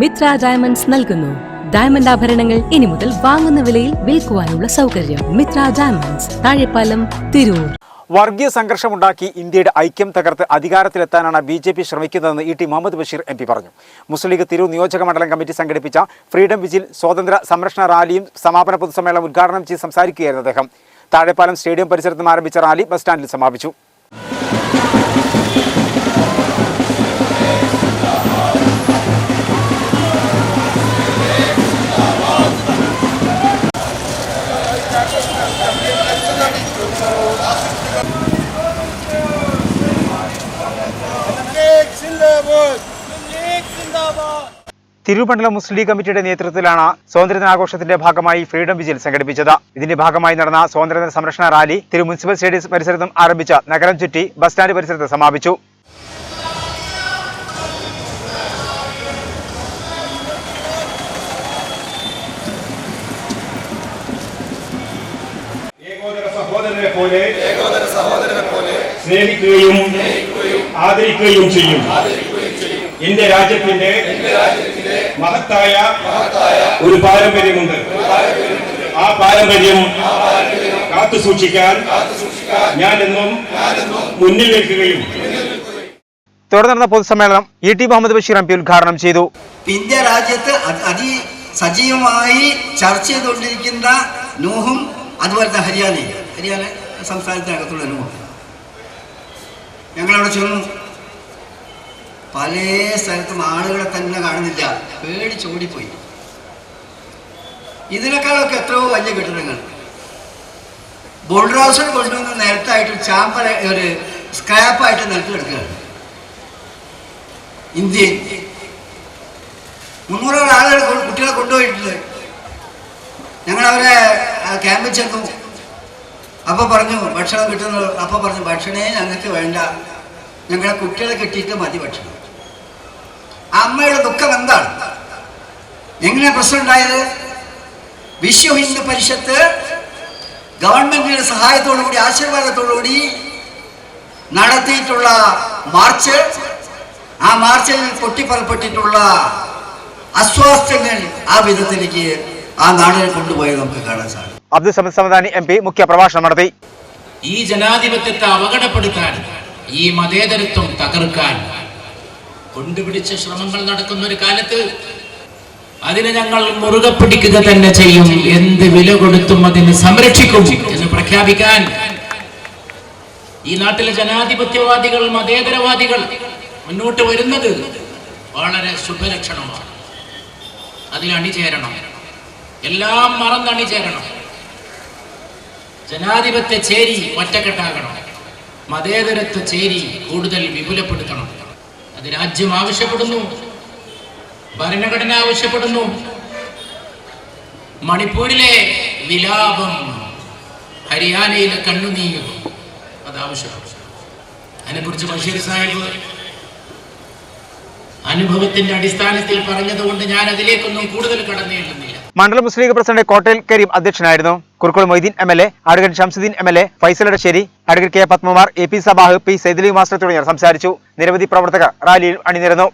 Mitra diamonds നൽകുന്നു. Diamond ആഭരണങ്ങൾ ഇനി മുതൽ വാങ്ങുന്ന വിലയിൽ വിൽക്കുവാനുള്ള സൗകര്യം മിത്ര ഡയമണ്ട്സ് താഴെപ്പാലം തിരൂർ. വർഗീയ സംഘർഷമുണ്ടാക്കി ഇന്ത്യയുടെ ഐക്യം തകർത്ത് അധികാരത്തിലെത്താനാണ് ബി ജെ പി ശ്രമിക്കുന്നതെന്ന് E T Muhammad Basheer M P പറഞ്ഞു. മുസ്ലിം ലീഗ് തിരൂർ നിയോജക മണ്ഡലം കമ്മിറ്റി സംഘടിപ്പിച്ച ഫ്രീഡം വിജിൽ സ്വാതന്ത്ര്യ സംരക്ഷണ റാലിയും സമാപന പൊതുസമ്മേളനം ഉദ്ഘാടനം ചെയ്ത് സംസാരിക്കുകയായിരുന്നു അദ്ദേഹം. താഴെപ്പാലം സ്റ്റേഡിയം പരിസരത്തും ആരംഭിച്ച റാലി ബസ് സ്റ്റാൻഡിൽ സമാപിച്ചു. തിരൂർ മണ്ഡലം മുസ്ലിം ലീഗ് കമ്മിറ്റിയുടെ നേതൃത്വത്തിലാണ് സ്വാതന്ത്ര്യദിനാഘോഷത്തിന്റെ ഭാഗമായി ഫ്രീഡം വിജിൽ സംഘടിപ്പിച്ചത്. ഇതിന്റെ ഭാഗമായി നടന്ന സ്വാതന്ത്ര്യദിന സംരക്ഷണ റാലി തിരു മുനിസിപ്പൽ സ്റ്റേഡിയം പരിസരത്തും ആരംഭിച്ച നഗരം ചുറ്റി ബസ് സ്റ്റാൻഡ് പരിസരത്ത് സമാപിച്ചു. ഏകോദര സഹോദരനെ പോലെ സ്നേഹിക്കുകയും ആദരിക്കുകയും ചെയ്യും. എന്റെ രാജ്യത്തിന്റെ മഹത്തായ ഒരു പാരമ്പര്യമുണ്ട്. ആ പാരമ്പര്യം കാത്തു സൂക്ഷിക്കാൻ ഞാൻ എന്നും മുന്നിൽ നിൽക്കുകയും തുടർന്ന് നടന്ന പൊതുസമ്മേളനം E T Muhammad Basheer M P ഉദ്ഘാടനം ചെയ്തു. ഇന്ത്യ രാജ്യത്ത് അതി സജീവമായി ചർച്ച ചെയ്തുകൊണ്ടിരിക്കുന്ന നൂഹും തന്നെ ഹരിയാനയും. ഹരിയാന സംസ്ഥാനത്തിനകത്തുള്ള നൂഹ്. ഞങ്ങളവിടെ ചെന്നു. പല സ്ഥലത്തും ആളുകളെ തന്നെ കാണുന്നില്ല. പേടിച്ചോടിപ്പോയി ഇതിനേക്കാളൊക്കെ എത്രയോ വലിയ കെട്ടിടങ്ങൾ. ബോൾഡ്രാസ് കൊണ്ടുവന്ന് നിരത്തായിട്ട് ചാമ്പല ഒരു സ്ക്രാപ്പായിട്ട് നിരത്തി കിടക്കുകയാണ് ഇന്ത്യയിൽ മുന്നൂറോളം ആളുകൾ കുട്ടികളെ കൊണ്ടുപോയിട്ടുണ്ട്. ഞങ്ങൾ അവരെ ക്യാമ്പിൽ ചെന്നു. അപ്പോൾ പറഞ്ഞു ഭക്ഷണം കിട്ടുന്നു. അപ്പോൾ പറഞ്ഞു ഭക്ഷണേ ഞങ്ങൾക്ക് വേണ്ട. ഞങ്ങളെ കുട്ടികളെ കിട്ടിയിട്ട് മതി ഭക്ഷണം. അമ്മയുടെ ദുഃഖം എന്താണ്? എങ്ങനെ പ്രശ്നം ഉണ്ടായത്? വിശ്വ ഹിന്ദു പരിഷത്ത് ഗവൺമെന്റിന്റെ സഹായത്തോടുകൂടി ആശീർവാദത്തോടുകൂടി നടത്തിയിട്ടുള്ള മാർച്ച് ആ മാർച്ചിൽ പൊട്ടിപ്പറപ്പെട്ടിട്ടുള്ള അസ്വാസ്ഥ്യങ്ങൾ ആ വിധത്തിലേക്ക് ആ നാടിനെ കൊണ്ടുപോയത് നമുക്ക് കാണാൻ സാധിക്കും. അബ്ദുൽ സമദ് സമദാനി എം പി മുഖ്യ പ്രഭാഷണം നടത്തി. ഈ ജനാധിപത്യത്തെ അപകടപ്പെടുത്താൻ ഈ മതേതരത്വം തകർക്കാൻ കൊണ്ടുപിടിച്ച ശ്രമങ്ങൾ നടക്കുന്ന ഒരു കാലത്ത് അതിനെ ഞങ്ങൾ മുറുകെ പിടിക്കുക തന്നെ ചെയ്യും. എന്ത് വില കൊടുത്തും അതിനെ സംരക്ഷിക്കും എന്ന് പ്രഖ്യാപിക്കാൻ ഈ നാട്ടിലെ ജനാധിപത്യവാദികൾ മതേതരവാദികൾ മുന്നോട്ട് വരുന്നത് വളരെ ശുഭലക്ഷണമാണ്. അതിൽ അണിചേരണം. എല്ലാം മറന്നണിചേരണം ജനാധിപത്യ ചേരി ഒറ്റക്കെട്ടാകണം. മതേതരത്വ ചേരി കൂടുതൽ വിപുലപ്പെടുത്തണം. അത് രാജ്യം ആവശ്യപ്പെടുന്നു. ഭരണഘടന ആവശ്യപ്പെടുന്നു. മണിപ്പൂരിലെ വിലാപം ഹരിയാനയിലെ കണ്ണുനീർ അത് ആവശ്യപ്പെടും അതിനെക്കുറിച്ച് ബഷീർ സാഹിബ് അനുഭവത്തിന്റെ അടിസ്ഥാനത്തിൽ പറഞ്ഞതുകൊണ്ട് ഞാൻ അതിലേക്കൊന്നും കൂടുതൽ കടന്നേണ്ടുന്നില്ല മണ്ഡലം മുസ്ലിം ലീഗ് പ്രസിഡന്റ് കോട്ടയിൽ കരീം അധ്യക്ഷനായിരുന്നു. Kurukkol Moideen M L A advocate Shamsuddin M L A Faisal Edasseri advocate K Padmakumar A P Sabah P Saidali master തുടങ്ങിയവർ സംസാരിച്ചു. നിരവധി പ്രവർത്തകർ റാലിയിൽ അണിനിരന്നു.